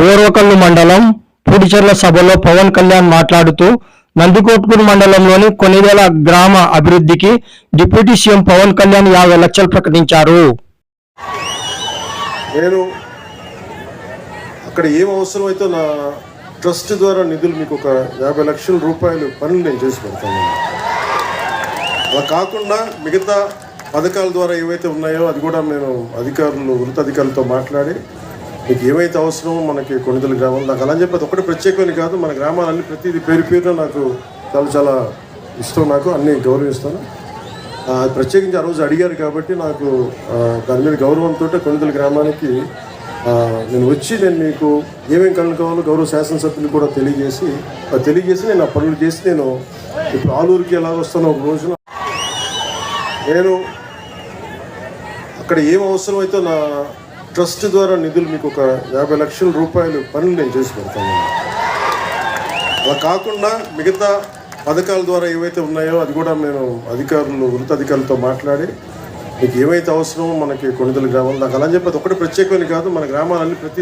ఓర్వకల్లు మండలం పూడిచెర్ల సభలో పవన్ కళ్యాణ్ మాట్లాడుతూ నందికోట్కూరు మండలంలోని కొన్నివేల గ్రామ అభివృద్ధికి డిప్యూటీ సీఎం పవన్ కళ్యాణ్ యాభై లక్షలు ప్రకటించారు. నేను అక్కడ ఏం అవసరమైతే నా ట్రస్ట్ ద్వారా నిధులు మీకు ఒక యాభై లక్షల రూపాయలు పనులు నేను చేసి పెడతాను. అలా కాకుండా మిగతా పథకాల ద్వారా ఏవైతే ఉన్నాయో అది కూడా నేను అధికారులు ఉన్నతాధికారులతో మాట్లాడి మీకు ఏమైతే అవసరమో మనకి కొనిదల గ్రామం నాకు అలా అని చెప్పి అది ఒకటి ప్రత్యేకమైన కాదు మన గ్రామాలన్నీ ప్రతిదీ పేరు పేరున నాకు చాలా చాలా ఇష్టం నాకు అన్ని గౌరవిస్తాను. ప్రత్యేకించి ఆ రోజు అడిగారు కాబట్టి నాకు దాని మీద గౌరవంతో కొనిదల గ్రామానికి నేను వచ్చి నేను మీకు ఏమేమి కళ్ళు కావాలో గౌరవ శాసనసభ్యులు కూడా తెలియజేసి తెలియజేసి నేను ఆ పనులు చేసి నేను ఇప్పుడు ఆలూరుకి ఎలా వస్తానో ఒక రోజున నేను అక్కడ ఏం అవసరమైతే నా ట్రస్ట్ ద్వారా నిధులు మీకు ఒక యాభై లక్షల రూపాయలు పనులు నేను చేసి పెడతాను. అలా కాకుండా మిగతా పథకాల ద్వారా ఏవైతే ఉన్నాయో అది కూడా నేను అధికారులు ఉన్నతాధికారులతో మాట్లాడి మీకు ఏమైతే అవసరమో మనకి కొనిదల గ్రామం నాకు అలా అని చెప్పి అది ఒకటి ప్రత్యేకమైన కాదు మన గ్రామాలన్నీ ప్రతి